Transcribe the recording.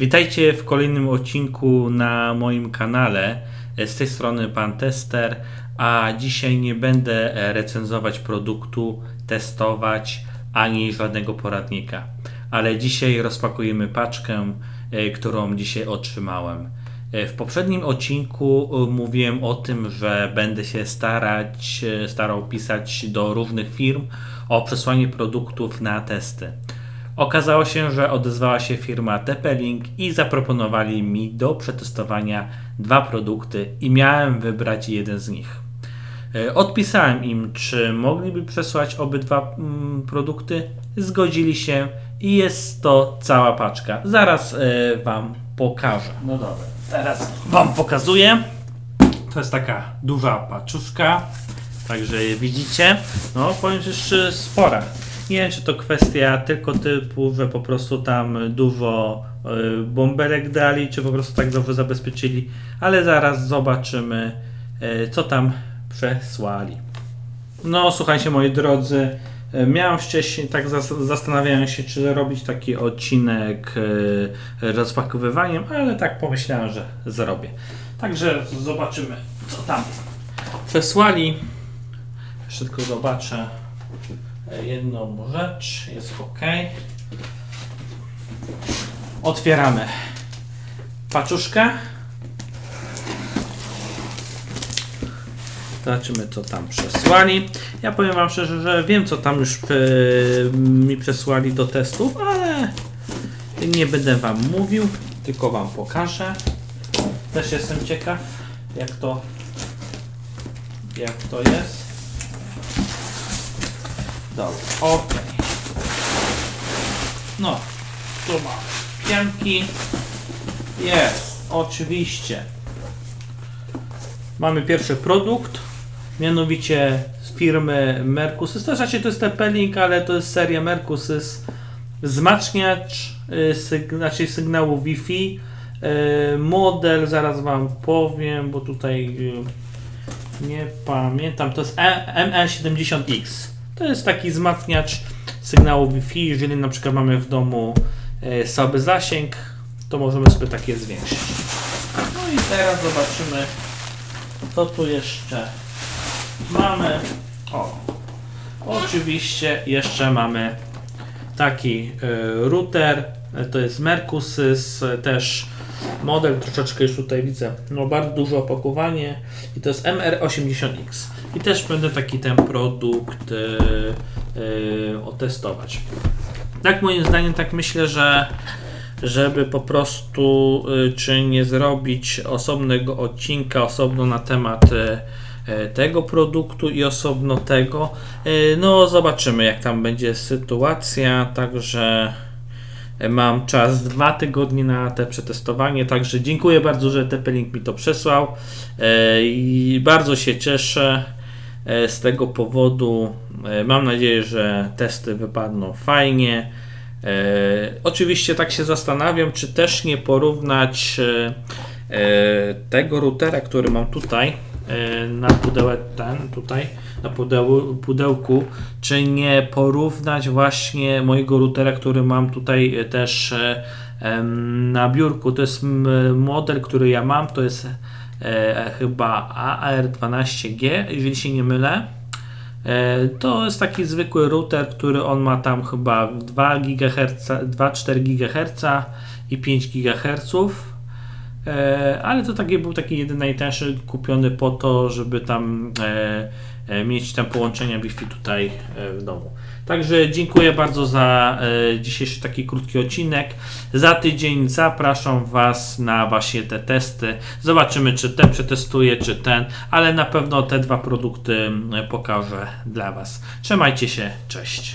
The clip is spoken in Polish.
Witajcie w kolejnym odcinku na moim kanale. Z tej strony Pan Tester, a dzisiaj nie będę recenzować produktu, testować ani żadnego poradnika. Ale dzisiaj rozpakujemy paczkę, e, którą dzisiaj otrzymałem. E, W poprzednim odcinku e, mówiłem o tym, że będę się starać, starał pisać do różnych firm o przesłanie produktów na testy. Okazało się, że odezwała się firma TP-Link i zaproponowali mi do przetestowania dwa produkty i miałem wybrać jeden z nich. E, Odpisałem im, czy mogliby przesłać obydwa mm, produkty. Zgodzili się i jest to cała paczka. Zaraz e, Wam pokażę. No dobra, teraz Wam pokazuję. To jest taka duża paczuszka, także widzicie. No, powiem, że jeszcze spora. Nie wiem, czy to kwestia tylko typu, że po prostu tam dużo y, bomberek dali, czy po prostu tak dobrze zabezpieczyli, ale zaraz zobaczymy, y, co tam przesłali. No, słuchajcie, moi drodzy, y, miałem wcześniej, tak zas- zastanawiałem się, czy robić taki odcinek rozpakowywaniem, ale tak pomyślałem, że zrobię. Także zobaczymy, co tam przesłali. Tylko zobaczę jedną rzecz. Jest ok. Otwieramy paczuszkę. Zobaczymy, co tam przesłali. Ja powiem Wam szczerze, że wiem, co tam już e, mi przesłali do testów, ale nie będę Wam mówił, tylko Wam pokażę. Też jestem ciekaw, jak to, jak to jest. Ok. No, tu mamy pianki. Jest, oczywiście. Mamy pierwszy produkt, mianowicie z firmy Mercusys. To znaczy to jest TP-Link, ale to jest seria Mercusys. Wzmacniacz, y, syg, znaczy sygnału Wi-Fi. Y, Model, zaraz Wam powiem, bo tutaj y, nie pamiętam. To jest E- ME70X. To jest taki wzmacniacz sygnału Wi-Fi. Jeżeli na przykład mamy w domu y, słaby zasięg, to możemy sobie takie zwiększyć. No i teraz zobaczymy, co tu jeszcze mamy. O, oczywiście jeszcze mamy taki y, router. Y, To jest Mercusys, y, też model troszeczkę już tutaj widzę. No bardzo duże opakowanie i to jest MR80X. I też będę taki ten produkt y, y, otestować. Tak moim zdaniem, tak myślę, że żeby po prostu y, czy nie zrobić osobnego odcinka osobno na temat y, y, tego produktu i osobno tego. No zobaczymy jak tam będzie sytuacja, także mam czas dwa tygodnie na te przetestowanie, także dziękuję bardzo, że TP-Link mi to przesłał y, i bardzo się cieszę y, z tego powodu. Mam nadzieję, że testy wypadną fajnie. E, oczywiście tak się zastanawiam, czy też nie porównać e, e, tego routera, który mam tutaj e, na pudełek ten tutaj na pudeł, pudełku, czy nie porównać właśnie mojego routera, który mam tutaj e, też e, na biurku. To jest model, który ja mam, to jest e, chyba AR12G, jeżeli się nie mylę. E, To jest taki zwykły router, który on ma tam chyba 2 GHz, 2,4 GHz i 5 GHz. E, Ale to taki był taki jeden najtańszy kupiony po to, żeby tam e, e, mieć tam połączenia Wi-Fi tutaj w domu. Także dziękuję bardzo za dzisiejszy taki krótki odcinek. Za tydzień zapraszam Was na właśnie te testy. Zobaczymy, czy ten przetestuję, czy ten, ale na pewno te dwa produkty e, pokażę dla Was. Trzymajcie się, cześć.